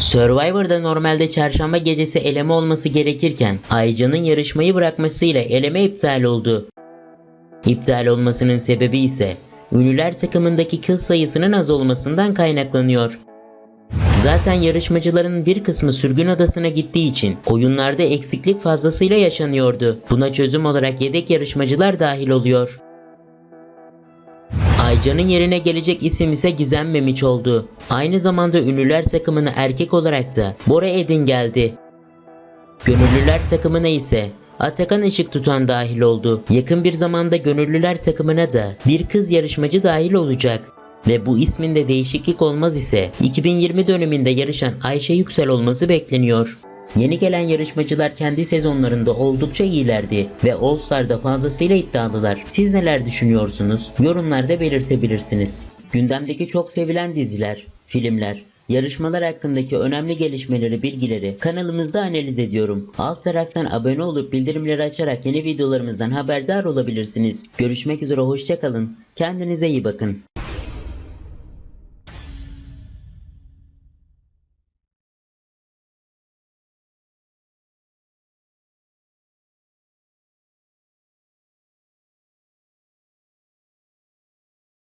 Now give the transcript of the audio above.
Survivor'da normalde çarşamba gecesi eleme olması gerekirken Ayca'nın yarışmayı bırakmasıyla eleme iptal oldu. İptal olmasının sebebi ise ünlüler takımındaki kız sayısının az olmasından kaynaklanıyor. Zaten yarışmacıların bir kısmı sürgün adasına gittiği için oyunlarda eksiklik fazlasıyla yaşanıyordu. Buna çözüm olarak yedek yarışmacılar dahil oluyor. Aycan'ın yerine gelecek isim ise Gizem Memiç oldu. Aynı zamanda ünlüler takımına erkek olarak da Bora Edin geldi. Gönüllüler takımına ise Atakan Işık tutan dahil oldu. Yakın bir zamanda gönüllüler takımına da bir kız yarışmacı dahil olacak. Ve bu isminde değişiklik olmaz ise 2020 döneminde yarışan Ayşe Yüksel olması bekleniyor. Yeni gelen yarışmacılar kendi sezonlarında oldukça iyilerdi ve All Star'da fazlasıyla iddialılar. Siz neler düşünüyorsunuz? Yorumlarda belirtebilirsiniz. Gündemdeki çok sevilen diziler, filmler, Yarışmalar hakkındaki önemli gelişmeleri, bilgileri kanalımızda analiz ediyorum. Alt taraftan abone olup bildirimleri açarak yeni videolarımızdan haberdar olabilirsiniz. Görüşmek üzere hoşçakalın. Kendinize iyi bakın.